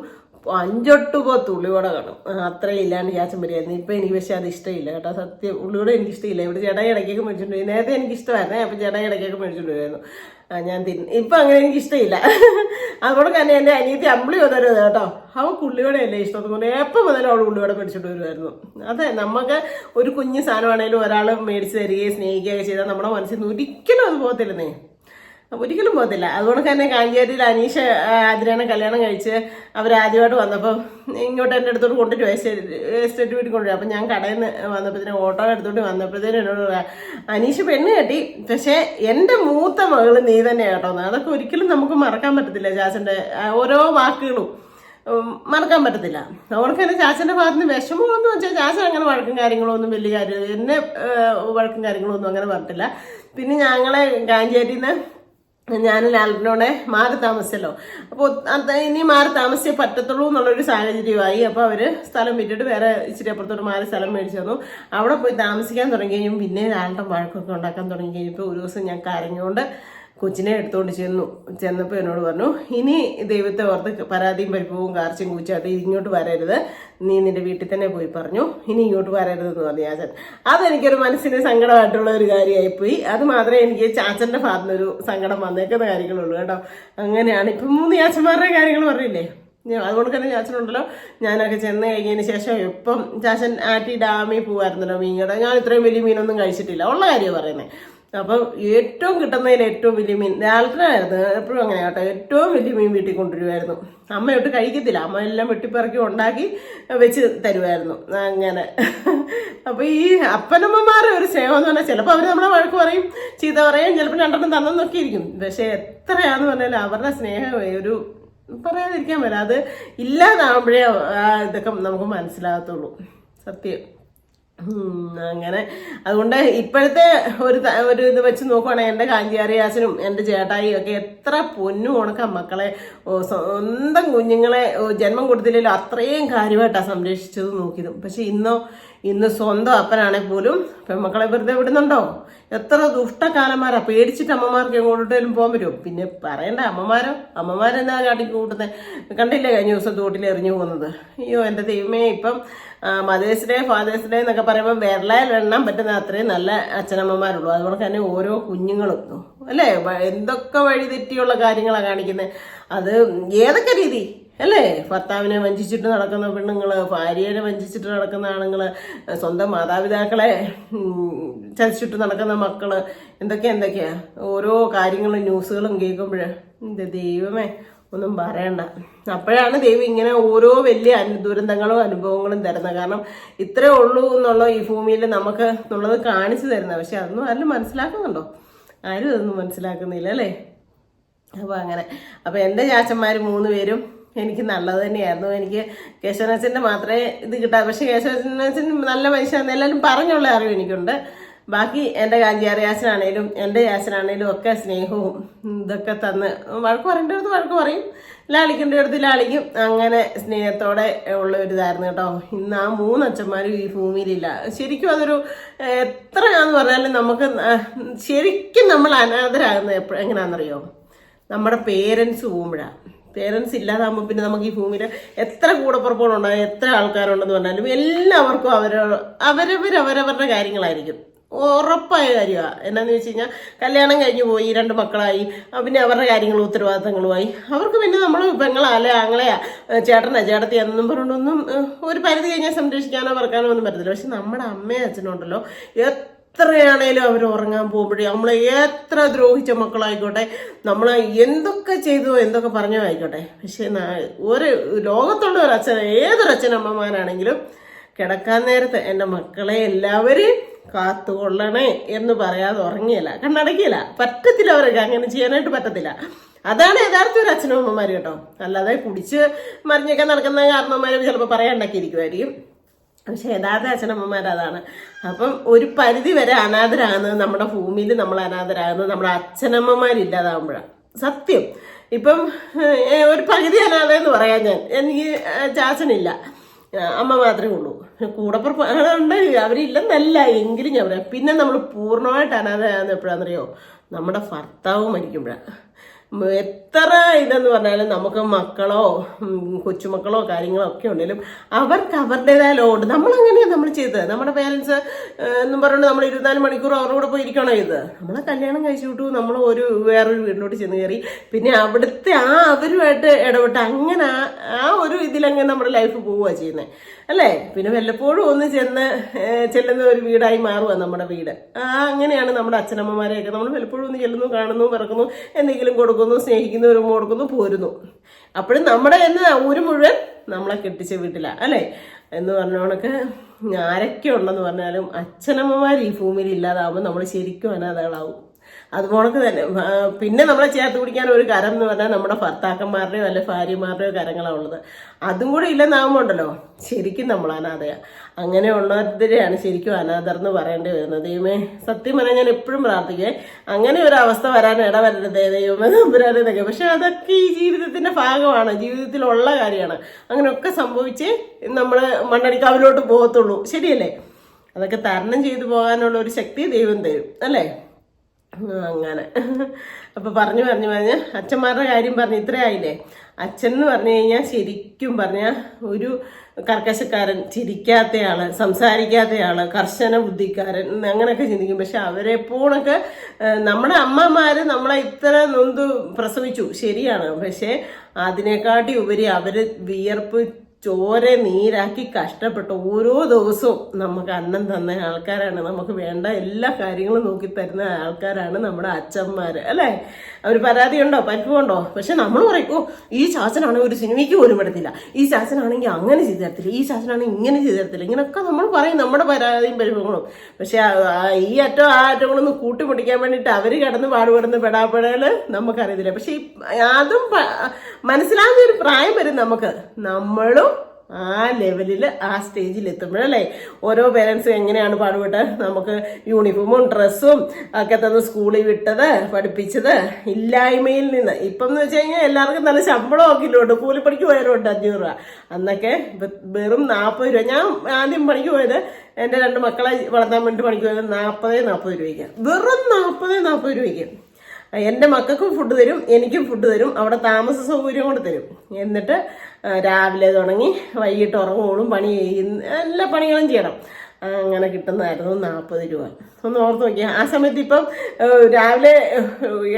A: അഞ്ചൊട്ട് പത്ത് ഉള്ളിവട കാണും അത്രയും ഇല്ലാണ്ട് ചാച്ചൻ വരികയായിരുന്നു ഇപ്പം എനിക്ക് പക്ഷേ അത് ഇഷ്ടമില്ല കേട്ടോ. സത്യം ഉള്ളിവട എനിക്ക് ഇഷ്ടമില്ല ഇവിടെ ചേട്ടായി ഇടയ്ക്കൊക്കെ മേടിച്ചിട്ടുണ്ട്. നേരത്തെ എനിക്ക് ഇഷ്ടമായിരുന്നേ അപ്പം ചേട്ടാ ഇടയ്ക്കൊക്കെ മേടിച്ചിട്ടുണ്ടായിരുന്നു ഞാൻ തിന്ന് ഇപ്പം അങ്ങനെ എനിക്ക് ഇഷ്ടമില്ല അതുകൊണ്ട് തന്നെ എന്റെ അനിയത്തി അമ്പിളി വന്നൊരു കേട്ടോ. അവൾക്ക് ഉള്ളിവടയല്ലേ ഇഷ്ടം അതുകൊണ്ട് എപ്പോൾ മുതൽ അവൾ ഉള്ളിവട മേടിച്ചിട്ട് വരുമായിരുന്നു അതെ നമുക്ക് ഒരു കുഞ്ഞു സാധനമാണെങ്കിലും ഒരാൾ മേടിച്ച് തരികയും സ്നേഹിക്കുകയൊക്കെ ചെയ്താൽ നമ്മുടെ മനസ്സിൽ നിന്ന് ഒരിക്കലും അത് പോകത്തില്ലെന്നേ. ഒരിക്കലും പോകത്തില്ല. അതുകൊണ്ട് തന്നെ കാഞ്ചേരിയിൽ അനീഷ അതിനാണ് കല്യാണം കഴിച്ച് അവർ ആദ്യമായിട്ട് വന്നപ്പോൾ ഇങ്ങോട്ട് എന്റെ അടുത്തോട്ട് കൊണ്ടുവരും. എസ്റ്റേറ്റ് വീട്ടിൽ കൊണ്ടുവരും. അപ്പം ഞാൻ കടയിൽ നിന്ന് വന്നപ്പോഴത്തേനും ഓട്ടോ എടുത്തോണ്ട് വന്നപ്പോഴത്തേനും എന്നോട് പറയാം അനീഷ് പെണ്ണ് കെട്ടി. പക്ഷേ എന്റെ മൂത്ത മകൾ നീ തന്നെ കേട്ടോന്ന്. അതൊക്കെ ഒരിക്കലും നമുക്ക് മറക്കാൻ പറ്റത്തില്ല ചാച്ചന്റെ ഓരോ വാക്കുകളും. മറക്കാൻ പറ്റത്തില്ല. അവർക്ക് തന്നെ ചാച്ചന്റെ ഭാഗത്ത് നിന്ന് വിഷമമൊന്നും വെച്ചാൽ ചാച്ചൻ അങ്ങനെ വഴക്കും കാര്യങ്ങളൊന്നും വലിയ കാര്യം എന്നെ വഴക്കും കാര്യങ്ങളൊന്നും അങ്ങനെ പറഞ്ഞിട്ടില്ല. പിന്നെ ഞങ്ങളെ കാഞ്ചേരിയിൽ നിന്ന് ഞാൻ ലാലിനോടെ മാറി താമസിച്ചല്ലോ. അപ്പോൾ ഇനി മാറി താമസിച്ചേ പറ്റത്തുള്ളൂ എന്നുള്ളൊരു സാഹചര്യമായി. അപ്പോൾ അവർ സ്ഥലം വിറ്റിട്ട് വേറെ ഇച്ചിരി അപ്പുറത്തോട്ട് മാറി സ്ഥലം മേടിച്ചു തന്നു. അവിടെ പോയി താമസിക്കാൻ തുടങ്ങി കഴിഞ്ഞും പിന്നെ ലാലിന്റെ വഴക്കൊക്കെ ഉണ്ടാക്കാൻ തുടങ്ങി കഴിഞ്ഞപ്പോൾ ഒരു ദിവസം ഞാൻ കരഞ്ഞുകൊണ്ട് കൊച്ചിനെ എടുത്തുകൊണ്ട് ചെന്നു. ചെന്നപ്പോൾ എന്നോട് പറഞ്ഞു ഇനി ദൈവത്തെ ഓർത്ത് പരാതിയും പരിപ്പവും കാർച്ചയും കൂച്ചാട്ട് ഇങ്ങോട്ട് വരരുത്. നീ നിന്റെ വീട്ടിൽ തന്നെ പോയി പറഞ്ഞു. ഇനി ഇങ്ങോട്ട് വരരുതെന്ന് പറഞ്ഞു ചാച്ചൻ അതെനിക്കൊരു മനസ്സിന് സങ്കടമായിട്ടുള്ള ഒരു കാര്യമായിപ്പോയി. അത് മാത്രമേ എനിക്ക് ചാച്ചന്റെ ഭാഗത്തുനിന്നൊരു സങ്കടം വന്നേക്കുന്ന കാര്യങ്ങളുള്ളൂ കേട്ടോ. അങ്ങനെയാണ്. ഇപ്പം മൂന്ന് ചാച്ചന്മാരുടെ കാര്യങ്ങൾ പറഞ്ഞില്ലേ? അതുകൊണ്ട് തന്നെ ചാച്ചനുണ്ടല്ലോ ഞാനൊക്കെ ചെന്ന് കഴിഞ്ഞതിന് ശേഷം ഇപ്പം ചാച്ചൻ ആറ്റി ഡാമിൽ പോകുമായിരുന്നല്ലോ മീൻകട ഞാൻ ഇത്രയും വലിയ മീനൊന്നും കഴിച്ചിട്ടില്ല. ഉള്ള കാര്യമാണ് പറയുന്നത്. അപ്പം ഏറ്റവും കിട്ടുന്നതിന് ഏറ്റവും വലിയ മീൻ ആയിരുന്നു എപ്പോഴും അങ്ങനെ കേട്ടോ. ഏറ്റവും വലിയ മീൻ വീട്ടിൽ കൊണ്ടുവരുമായിരുന്നു അമ്മ ഇട്ട് കഴിക്കത്തില്ല. അമ്മ എല്ലാം വെട്ടിപ്പിറക്കി ഉണ്ടാക്കി വെച്ച് തരുമായിരുന്നു അങ്ങനെ. അപ്പോൾ ഈ അപ്പനമ്മമാരെ ഒരു സ്നേഹം എന്ന് പറഞ്ഞാൽ ചിലപ്പോൾ അവർ നമ്മളെ വഴക്ക് പറയും ചീത്ത പറയും ചിലപ്പോൾ രണ്ടെണ്ണം തന്നെന്നൊക്കെ ഇരിക്കും. പക്ഷേ എത്രയാന്ന് പറഞ്ഞാൽ അവരുടെ സ്നേഹം ഒരു പറയാതിരിക്കാൻ പറ്റില്ല അത് ഇല്ലാതാവുമ്പോഴേ ആ ഇതൊക്കെ നമുക്ക് മനസ്സിലാകത്തുള്ളൂ. സത്യം. അങ്ങനെ. അതുകൊണ്ട് ഇപ്പോഴത്തെ ഒരു ഒരു ഇത് വെച്ച് നോക്കുവാണെങ്കിൽ എന്റെ കാഞ്ചിയാറിയാസിനും എന്റെ ചേട്ടായി ഒക്കെ എത്ര പൊന്നു ഉണക്ക മക്കളെ സ്വന്തം കുഞ്ഞുങ്ങളെ ജന്മം കൊടുത്തില്ലല്ലോ. അത്രയും കാര്യമായിട്ടാണ് സംരക്ഷിച്ചത് നോക്കിയതും. പക്ഷെ ഇന്നോ ഇന്ന് സ്വന്തം അപ്പനാണെ പോലും പെൺമക്കളെ വെറുതെ വിടുന്നുണ്ടോ? എത്ര ദുഷ്ടകാലന്മാരാ. പേടിച്ചിട്ട് അമ്മമാർക്ക് എങ്ങോട്ടേലും പോകാൻ പറ്റുമോ? പിന്നെ പറയണ്ട അമ്മമാരോ? അമ്മമാരെന്നാ കാട്ടി കൂട്ടുന്നത് കണ്ടില്ലേ കഴിഞ്ഞ ദിവസം തോട്ടിൽ എറിഞ്ഞു പോകുന്നത്? അയ്യോ എന്റെ ദൈവമേ ഇപ്പം മദേഴ്സ് ഡേ ഫാദേഴ്സ് ഡേ എന്നൊക്കെ പറയുമ്പോൾ വിരലാൽ എണ്ണാൻ പറ്റുന്ന അത്രയും നല്ല അച്ഛനമ്മമാരുള്ളൂ. അതുപോലെ തന്നെ ഓരോ കുഞ്ഞുങ്ങളും അല്ലേ? എന്തൊക്കെ വഴിതെറ്റിയുള്ള കാര്യങ്ങളാണ് കാണിക്കുന്നത് അത് ഏതൊക്കെ രീതി? അല്ലേ? ഭർത്താവിനെ വഞ്ചിച്ചിട്ട് നടക്കുന്ന പെണ്ണുങ്ങൾ ഭാര്യയെ വഞ്ചിച്ചിട്ട് നടക്കുന്ന ആണുങ്ങൾ സ്വന്തം മാതാപിതാക്കളെ ചതിച്ചിട്ട് നടക്കുന്ന മക്കൾ എന്തൊക്കെ എന്തൊക്കെയാ? ഓരോ കാര്യങ്ങളും ന്യൂസുകളും കേൾക്കുമ്പോഴ് ഇത് ദൈവമേ ഒന്നും പറയണ്ട. അപ്പോഴാണ് ദൈവം ഇങ്ങനെ ഓരോ വലിയ ദുരന്തങ്ങളും അനുഭവങ്ങളും തരുന്നത്. കാരണം ഇത്രേ ഉള്ളൂ എന്നുള്ള ഈ ഭൂമിയിൽ നമുക്ക് എന്നുള്ളത് കാണിച്ചു തരുന്നത്. പക്ഷെ അതൊന്നും ആരും മനസ്സിലാക്കുന്നുണ്ടോ? ആരും അതൊന്നും മനസ്സിലാക്കുന്നില്ല അല്ലേ? അപ്പോൾ അങ്ങനെ. അപ്പോൾ എന്റെ ചാച്ചന്മാർ മൂന്ന് പേരും എനിക്ക് നല്ലത് തന്നെയായിരുന്നു. എനിക്ക് കേശവനാച്ചന്റെ മാത്രമേ ഇത് കിട്ടാ പക്ഷേ കേശവനാച്ചൻ നല്ല മനുഷ്യന്ന് എല്ലാവരും പറഞ്ഞുള്ള അറിവ് എനിക്കുണ്ട്. ബാക്കി എന്റെ കാഞ്ചിയാറിയാച്ചനാണേലും എന്റെ ചാച്ചനാണേലും ഒക്കെ സ്നേഹവും ഇതൊക്കെ തന്ന് വഴക്ക് പറയേണ്ട അടുത്ത് വഴക്ക് പറയും. ലാളിക്കേണ്ട അടുത്ത് ലാളിക്കും അങ്ങനെ സ്നേഹത്തോടെ ഉള്ള ഒരു ഇതായിരുന്നു കേട്ടോ. ഇന്ന് ആ മൂന്നച്ഛന്മാരും ഈ ഭൂമിയിലില്ല. ശരിക്കും അതൊരു എത്രയാന്ന് പറഞ്ഞാലും നമുക്ക് ശരിക്കും നമ്മൾ അനാഥരാകുന്നത് എപ്പോഴും എങ്ങനെയാണെന്നറിയോ നമ്മുടെ പേരൻസ് പോകുമ്പോഴാണ് പേരൻസ് ഇല്ലാതാകുമ്പോൾ പിന്നെ നമുക്ക് ഈ ഭൂമിയിൽ എത്ര കൂടപ്പുറപ്പുകളുണ്ടാകും എത്ര ആൾക്കാരുണ്ടെന്ന് പറഞ്ഞാലും എല്ലാവർക്കും അവരോ അവരവർ അവരവരുടെ കാര്യങ്ങളായിരിക്കും. ഉറപ്പായ കാര്യമാണ് എന്നാന്ന് വെച്ച് കഴിഞ്ഞാൽ കല്യാണം കഴിഞ്ഞു പോയി രണ്ട് മക്കളായി പിന്നെ അവരുടെ കാര്യങ്ങളും ഉത്തരവാദിത്തങ്ങളുമായി. അവർക്ക് പിന്നെ നമ്മൾ പെങ്ങളാ അല്ലെ ആങ്ങളെയാ ചേട്ടനാ ചേട്ടത്തി എന്നും പറഞ്ഞൊന്നും ഒരു പരിധി കഴിഞ്ഞാൽ സംരക്ഷിക്കാനോ പറക്കാനോ ഒന്നും പറ്റത്തില്ല. പക്ഷെ നമ്മുടെ അമ്മയും അച്ഛനും ഉണ്ടല്ലോ എത്രയാണേലും അവർ ഉറങ്ങാൻ പോകുമ്പോഴേ നമ്മളെ എത്ര ദ്രോഹിച്ച മക്കളായിക്കോട്ടെ നമ്മളെ എന്തൊക്കെ ചെയ്തു എന്തൊക്കെ പറഞ്ഞോ ആയിക്കോട്ടെ. പക്ഷേ ഒരു ലോകത്തുള്ള ഒരു അച്ഛൻ ഏതൊരു അച്ഛനമ്മമാരാണെങ്കിലും കിടക്കാൻ നേരത്ത് എന്റെ മക്കളെ എല്ലാവരെയും കാത്തുകൊള്ളണേ എന്ന് പറയാതെ ഉറങ്ങിയല്ല കണ്ണടക്കിയില്ല. പറ്റത്തില്ല അവർക്ക് അങ്ങനെ ചെയ്യാനായിട്ട് പറ്റത്തില്ല. അതാണ് യഥാർത്ഥ ഒരു അച്ഛനും അമ്മമാര് കേട്ടോ. അല്ലാതെ കുടിച്ച് മറിഞ്ഞൊക്കെ നടക്കുന്ന കാരണവന്മാരും ചിലപ്പോൾ പറയാണ്ടാക്കിയിരിക്കുമായിരിക്കും പക്ഷെ യഥാർത്ഥ അച്ഛനമ്മമാർ അതാണ്. അപ്പം ഒരു പരിധി വരെ അനാഥരാകുന്നത് നമ്മുടെ ഭൂമിയിൽ നമ്മൾ അനാഥരാകുന്നത് നമ്മുടെ അച്ഛനമ്മമാരില്ലാതാവുമ്പോഴാണ് സത്യം. ഇപ്പം ഒരു പകുതി അനാഥ എന്ന് പറയാം ഞാൻ. എനിക്ക് ചാച്ചനില്ല അമ്മ മാത്രമേ ഉള്ളൂ. കൂടപ്പുറപ്പ് ഉണ്ട്. അവരില്ലെന്നല്ല എങ്കിലും ഞാൻ പറയാം. പിന്നെ നമ്മൾ പൂർണമായിട്ട് അനാഥരാകുന്നത് എപ്പോഴാണെന്നറിയോ? നമ്മുടെ ഭർത്താവ് മരിക്കുമ്പോഴാണ് എത്ര ഇതെന്ന് പറഞ്ഞാലും നമുക്ക് മക്കളോ കൊച്ചുമക്കളോ കാര്യങ്ങളോ ഒക്കെ ഉണ്ടെങ്കിലും അവർക്ക് അവരുടേതായ ലോഡ് നമ്മളങ്ങനെയാണ് നമ്മൾ ചെയ്തത്. നമ്മുടെ പേരൻസ് എന്നും പറഞ്ഞുകൊണ്ട് നമ്മൾ ഇരുപത്തിനാല് മണിക്കൂർ അവരുടെ കൂടെ പോയി ഇരിക്കണോ ഇത്? നമ്മളെ കല്യാണം കഴിച്ചു വിട്ടു നമ്മൾ ഒരു വേറൊരു വീട്ടിലോട്ട് ചെന്ന് കയറി. പിന്നെ അവിടുത്തെ ആ അവരുമായിട്ട് ഇടപെട്ട് അങ്ങനെ ആ- ഒരു ഇതിലങ്ങനെ നമ്മുടെ ലൈഫ് പോവുക ചെയ്യുന്നത് അല്ലേ? പിന്നെ വല്ലപ്പോഴും ഒന്ന് ചെന്ന് ചെല്ലുന്ന ഒരു വീടായി മാറുക നമ്മുടെ വീട്. ആ അങ്ങനെയാണ് നമ്മുടെ അച്ഛനമ്മമാരെയൊക്കെ. നമ്മൾ വല്ലപ്പോഴും ഒന്ന് ചെല്ലുന്നു കാണുന്നു പിറക്കുന്നു എന്തെങ്കിലും കൊടുക്കുന്നു സ്നേഹിക്കുന്നവരും കൊടുക്കുന്നു പോരുന്നു. അപ്പോഴും നമ്മുടെ എന്ന് ഒരു മുഴുവൻ നമ്മളെ കെട്ടിച്ച വീട്ടിലാണ് അല്ലേ? എന്ന് പറഞ്ഞ കണക്ക് ആരൊക്കെ ഉണ്ടെന്ന് പറഞ്ഞാലും അച്ഛനമ്മമാർ ഈ ഭൂമിയിൽ ഇല്ലാതാവുമ്പോൾ നമ്മൾ ശരിക്കും അനാഥകളാവും. അതുപോണക്ക് തന്നെ. പിന്നെ നമ്മളെ ചേർത്ത് പിടിക്കാൻ ഒരു കരം എന്ന് പറഞ്ഞാൽ നമ്മുടെ ഭർത്താക്കന്മാരുടെയോ അല്ലെ ഭാര്യമാരുടെയോ കരങ്ങളാണ് ഉള്ളത്. അതും കൂടെ ഇല്ലെന്നാവുമ്പോണ്ടല്ലോ. ശരിക്കും നമ്മൾ അനാഥയാ. അങ്ങനെയുള്ളവരെയാണ് ശരിക്കും അനാഥർ എന്ന് പറയേണ്ടി വരുന്നത്. ദൈവമേ സത്യം പറഞ്ഞാൽ ഞാൻ എപ്പോഴും പ്രാർത്ഥിക്കേ അങ്ങനെ ഒരു അവസ്ഥ വരാൻ ഇടവരരുതേ ദൈവമേ നമ്പുരാനെന്നൊക്കെ പക്ഷെ അതൊക്കെ ഈ ജീവിതത്തിന്റെ ഭാഗമാണ്. ജീവിതത്തിലുള്ള കാര്യമാണ്. അങ്ങനെയൊക്കെ സംഭവിച്ച് നമ്മൾ മണ്ണടിക്കാവിലോട്ട് പോകത്തുള്ളൂ. ശരിയല്ലേ? അതൊക്കെ തരണം ചെയ്തു പോകാനുള്ള ഒരു ശക്തി ദൈവം തരും. അല്ലേ? അങ്ങനെ. അപ്പൊ പറഞ്ഞു പറഞ്ഞു പറഞ്ഞ്. അച്ഛന്മാരുടെ കാര്യം പറഞ്ഞു ഇത്രയായില്ലേ? അച്ഛൻ എന്ന് പറഞ്ഞു കഴിഞ്ഞാൽ ശരിക്കും പറഞ്ഞാൽ ഒരു കർക്കശക്കാരൻ ചിരിക്കാത്തയാൾ സംസാരിക്കാത്തയാൾ കർശന ബുദ്ധിക്കാരൻ അങ്ങനെയൊക്കെ ചിന്തിക്കും. പക്ഷെ അവരെ പോണൊക്കെ നമ്മുടെ അമ്മമാര് നമ്മളെ ഇത്ര നൊന്ത് പ്രസവിച്ചു. ശരിയാണ്. പക്ഷെ അതിനെക്കാട്ടി ഉപരി അവർ വിയർപ്പ് ചോര നീരാക്കി കഷ്ടപ്പെട്ട് ഓരോ ദിവസവും നമുക്ക് അന്നം തന്ന ആൾക്കാരാണ്. നമുക്ക് വേണ്ട എല്ലാ കാര്യങ്ങളും നോക്കി തരുന്ന ആൾക്കാരാണ് നമ്മുടെ അച്ഛന്മാർ അല്ലേ? അവർ പരാതിയുണ്ടോ? പരിപ്പുണ്ടോ പക്ഷെ നമ്മൾ പറയും ഓ ഈ ചാച്ചനാണെങ്കിൽ ഒരു സിനിമയ്ക്ക് പോലും പെടത്തില്ല ഈ ചാച്ചനാണെങ്കിൽ അങ്ങനെ ചെയ്തു തരത്തില്ല. ഈ ചാച്ചനാണെങ്കിൽ ഇങ്ങനെ ചെയ്തു തരത്തില്ല. ഇങ്ങനെയൊക്കെ നമ്മൾ പറയും നമ്മുടെ പരാതിയും പരിഭവങ്ങളും. പക്ഷെ ഈ അറ്റം ആ അറ്റങ്ങളൊന്ന് കൂട്ടിമുട്ടിക്കാൻ വേണ്ടിയിട്ട് അവർ കിടന്ന് പാടുപെടുന്ന പെടാപ്പെടൽ നമുക്കറിയത്തില്ല. പക്ഷെ അതും മനസ്സിലാകുന്ന ഒരു പ്രായം വരും നമുക്ക്. നമ്മളും ആ ലെവലിൽ ആ സ്റ്റേജിൽ എത്തുമ്പോഴല്ലേ? ഓരോ പേരൻസും എങ്ങനെയാണ് പാടുപെട്ട്? നമുക്ക് യൂണിഫോമും ഡ്രസ്സും ഒക്കെ തന്ന് സ്കൂളിൽ വിട്ടത് പഠിപ്പിച്ചത് ഇല്ലായ്മയിൽ നിന്ന്. ഇപ്പം എന്ന് വെച്ച് കഴിഞ്ഞാൽ എല്ലാവർക്കും നല്ല ശമ്പളം ഒക്കെ ഇല്ലോട്ട്. കൂലിപ്പണിക്ക് പോയവരുണ്ട് അഞ്ഞൂറ് രൂപ. അന്നൊക്കെ വെറും നാൽപ്പത് രൂപ. ഞാൻ ആദ്യം പണിക്ക് പോയത് എന്റെ രണ്ട് മക്കളെ വളർത്താൻ വേണ്ടി പണിക്ക് പോയത് നാൽപ്പത് നാൽപ്പത് രൂപയ്ക്ക്. വെറും നാൽപ്പത് നാൽപ്പത് രൂപയ്ക്ക്. എന്റെ മക്കൾക്കും ഫുഡ് തരും എനിക്കും ഫുഡ് തരും അവിടെ താമസ സൗകര്യം കൊണ്ട് തരും. എന്നിട്ട് രാവിലെ തുടങ്ങി വൈകിട്ട് ഉറങ്ങുമ്പോഴും പണി ചെയ്യുന്ന എല്ലാ പണികളും ചെയ്യണം. അങ്ങനെ കിട്ടുന്നതായിരുന്നു നാൽപ്പത് രൂപ. ഒന്ന് ഓർത്ത് നോക്കിയാൽ ആ സമയത്ത് ഇപ്പം രാവിലെ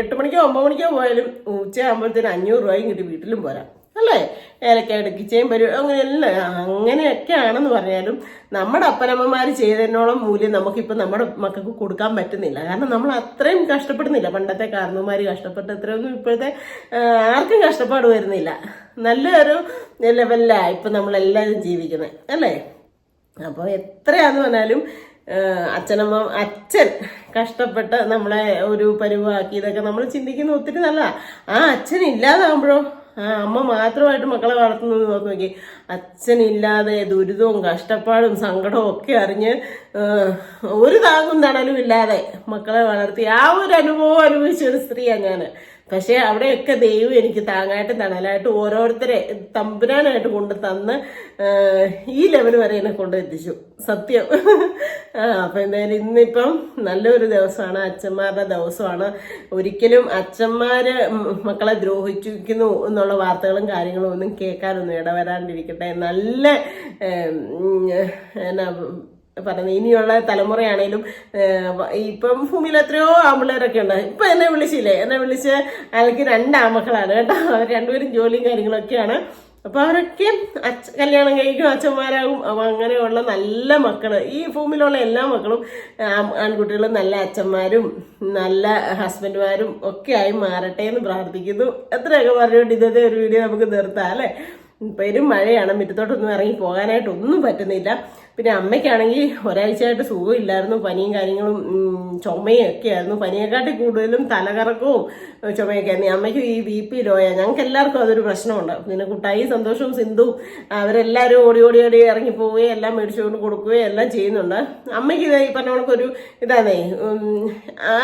A: എട്ട് മണിക്കോ ഒമ്പത് മണിക്കോ പോയാലും ഉച്ചയാകുമ്പോഴത്തേന് അഞ്ഞൂറ് രൂപയും കിട്ടി വീട്ടിലും പോരാ. അല്ലേ? ഏലക്ക എടുക്കിച്ചേയും വരും അങ്ങനെയല്ല. അങ്ങനെയൊക്കെയാണെന്ന് പറഞ്ഞാലും നമ്മുടെ അപ്പനമ്മമാർ ചെയ്തതിനോളം മൂല്യം നമുക്കിപ്പോൾ നമ്മുടെ മക്കൾക്ക് കൊടുക്കാൻ പറ്റുന്നില്ല. കാരണം നമ്മൾ അത്രയും കഷ്ടപ്പെടുന്നില്ല. പണ്ടത്തെ കാരണവന്മാർ കഷ്ടപ്പെട്ട അത്രയൊന്നും ഇപ്പോഴത്തെ ആർക്കും കഷ്ടപ്പാട് വരുന്നില്ല. നല്ലൊരു ലെവലിലാണ് ഇപ്പം നമ്മളെല്ലാവരും ജീവിക്കുന്നത് അല്ലേ? അപ്പോൾ എത്രയാന്ന് പറഞ്ഞാലും അച്ഛനമ്മ അച്ഛൻ കഷ്ടപ്പെട്ട് നമ്മളെ ഒരു പരുവാക്കി ഇതൊക്കെ നമ്മൾ ചിന്തിക്കുന്ന ഒത്തിരി നല്ലതാണ് ആ അച്ഛൻ ഇല്ലാതാകുമ്പോഴോ അമ്മ മാത്രമായിട്ട് മക്കളെ വളർത്തുന്നത് നോക്കി നോക്കി. അച്ഛനില്ലാതെ ദുരിതവും കഷ്ടപ്പാടും സങ്കടവും ഒക്കെ അറിഞ്ഞ് ഒരു താങ്ങും തണലും ഇല്ലാതെ മക്കളെ വളർത്തി. ആ ഒരു അനുഭവം അനുഭവിച്ച ഒരു സ്ത്രീയാണ് ഞാൻ പക്ഷേ അവിടെയൊക്കെ ദൈവം എനിക്ക് താങ്ങായിട്ടും തണലായിട്ട് ഓരോരുത്തരെ തമ്പുരാനായിട്ട് കൊണ്ട് തന്ന് ഈ ലെവൽ വരെ എന്നെ കൊണ്ട് എത്തിച്ചു. സത്യം. അപ്പൊ എന്തായാലും ഇന്നിപ്പം നല്ലൊരു ദിവസമാണ്. അച്ഛന്മാരുടെ ദിവസമാണ്. ഒരിക്കലും അച്ഛന്മാര് മക്കളെ ദ്രോഹിച്ചിരിക്കുന്നു എന്നുള്ള വാർത്തകളും കാര്യങ്ങളും ഒന്നും കേൾക്കാനൊന്നും ഇടവരാണ്ടിരിക്കട്ടെ. നല്ല എന്നാ പറയുന്നത് ഇനിയുള്ള തലമുറയാണേലും ഇപ്പം ഭൂമിയിൽ എത്രയോ ആമ്പിള്ളേരൊക്കെ ഉണ്ട്. ഇപ്പൊ എന്നെ വിളിച്ചില്ലേ? എന്നെ വിളിച്ച് അയാൾക്ക് രണ്ട് ആമക്കളാണ് കേട്ടോ. രണ്ടുപേരും ജോലിയും കാര്യങ്ങളൊക്കെയാണ്. അപ്പൊ അവരൊക്കെ അച്ഛ കല്യാണം കഴിക്കും അച്ഛന്മാരാകും. അങ്ങനെയുള്ള നല്ല മക്കൾ. ഈ ഭൂമിയിലുള്ള എല്ലാ മക്കളും ആൺകുട്ടികളും നല്ല അച്ഛന്മാരും നല്ല ഹസ്ബൻഡുമാരും ഒക്കെ ആയി മാറട്ടെ എന്ന് പ്രാർത്ഥിക്കുന്നു. എത്രയൊക്കെ പറഞ്ഞുകൊണ്ട് ഇന്നത്തെ ഒരു വീഡിയോ നമുക്ക് നിർത്താം അല്ലേ? പെരും മഴയാണ്. മുറ്റത്തോട്ടൊന്നും ഇറങ്ങി പോകാനായിട്ട് ഒന്നും പറ്റുന്നില്ല. പിന്നെ അമ്മയ്ക്കാണെങ്കിൽ ഒരാഴ്ചയായിട്ട് സുഖമില്ലായിരുന്നു പനിയും കാര്യങ്ങളും ചുമയും ഒക്കെ ആയിരുന്നു പനിയെക്കാട്ടി കൂടുതലും തലകറക്കവും ചുമയൊക്കെ ആയിരുന്നു. അമ്മയ്ക്ക് ഈ ബി പി ലോയ. ഞങ്ങൾക്ക് എല്ലാവർക്കും അതൊരു പ്രശ്നമുണ്ട്. പിന്നെ കുട്ടായി സന്തോഷവും സിന്ധുവും അവരെല്ലാവരും ഓടി ഓടി ഓടി ഇറങ്ങി പോവുകയും എല്ലാം മേടിച്ചുകൊണ്ട് കൊടുക്കുകയും എല്ലാം ചെയ്യുന്നുണ്ട്. അമ്മയ്ക്ക് ഇത് ഈ പറഞ്ഞ കണക്കൊരു ഇതാണേ ആ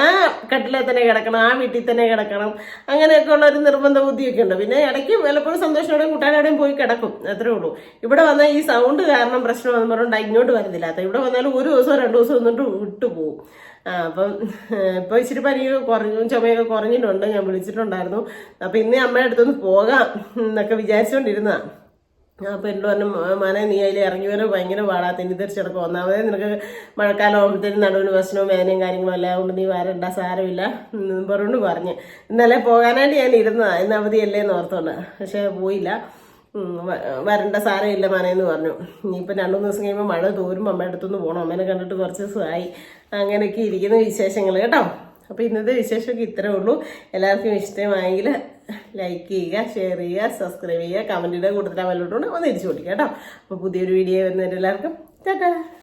A: കട്ടിലെ തന്നെ കിടക്കണം ആ വീട്ടിൽ തന്നെ കിടക്കണം അങ്ങനെയൊക്കെ ഉള്ള ഒരു നിർബന്ധ ബുദ്ധിയൊക്കെ ഉണ്ട്. പിന്നെ ഇടയ്ക്ക് വല്ലപ്പോഴും സന്തോഷത്തോടെയും കൂട്ടാനോടെയും പോയി കിടക്കും. അത്രേ ഉള്ളൂ. ഇവിടെ വന്നാൽ ഈ സൗണ്ട് കാരണം പ്രശ്നമെന്ന് പറഞ്ഞുകൊണ്ട് ഇങ്ങോട്ട് വരുന്നില്ല. അത് ഇവിടെ വന്നാലും ഒരു ദിവസം രണ്ടു ദിവസം എന്നിട്ട് വിട്ടു പോകും ആ, അപ്പം ഇപ്പോൾ ഇച്ചിരി പനിയൊക്കെ കുറഞ്ഞു ചുമയൊക്കെ കുറഞ്ഞിട്ടുണ്ട്. ഞാൻ വിളിച്ചിട്ടുണ്ടായിരുന്നു. അപ്പം ഇന്നേ അമ്മയുടെ അടുത്തൊന്ന് പോകാം എന്നൊക്കെ വിചാരിച്ചുകൊണ്ടിരുന്നതാണ് അപ്പോൾ എന്നോട് പറഞ്ഞു മനെ നീ അതിൽ ഇറങ്ങി വരെ. ഭയങ്കര പാടാ. തെന്നിത്തെറിച്ചെടുക്കും ഒന്നാമതേ നിനക്ക് മഴക്കാലം ആകുമ്പോഴത്തേനും നടുവിന് പ്രശ്നവും വേനയും കാര്യങ്ങളും എല്ലാം കൊണ്ട് നീ വരണ്ട സാരമില്ല പറഞ്ഞു പറഞ്ഞ്. ഇന്നലെ പോകാനായിട്ട് ഞാൻ ഇരുന്നതാണ് ഇന്ന് അവധിയല്ലേ എന്ന് ഓർത്തോണ്ട്. പക്ഷേ പോയില്ല. വരണ്ട സാരമില്ല മനയെന്ന് പറഞ്ഞു. ഇനിയിപ്പോൾ രണ്ടു മൂന്ന് ദിവസം കഴിയുമ്പോൾ മഴ തോരുമ്പോൾ അമ്മയുടെ അടുത്തൊന്ന് പോകണം അമ്മേനെ കണ്ടിട്ട് കുറച്ച് ദിവസമായി അങ്ങനെയൊക്കെ ഇരിക്കുന്ന വിശേഷങ്ങൾ കേട്ടോ. അപ്പോൾ ഇന്നത്തെ വിശേഷമൊക്കെ ഇത്രേ ഉള്ളൂ. എല്ലാവർക്കും ഇഷ്ടമായെങ്കിൽ ലൈക്ക് ചെയ്യുക ഷെയർ ചെയ്യുക സബ്സ്ക്രൈബ് ചെയ്യുക കമന്റിന്റെ കൂടുതൽ അവലോട്ടുണ്ട് ഒന്ന് തിരിച്ചു കൊടുക്കുക കേട്ടോ. അപ്പോൾ പുതിയൊരു വീഡിയോ വരുന്നവരെല്ലാവർക്കും ടാറ്റാ.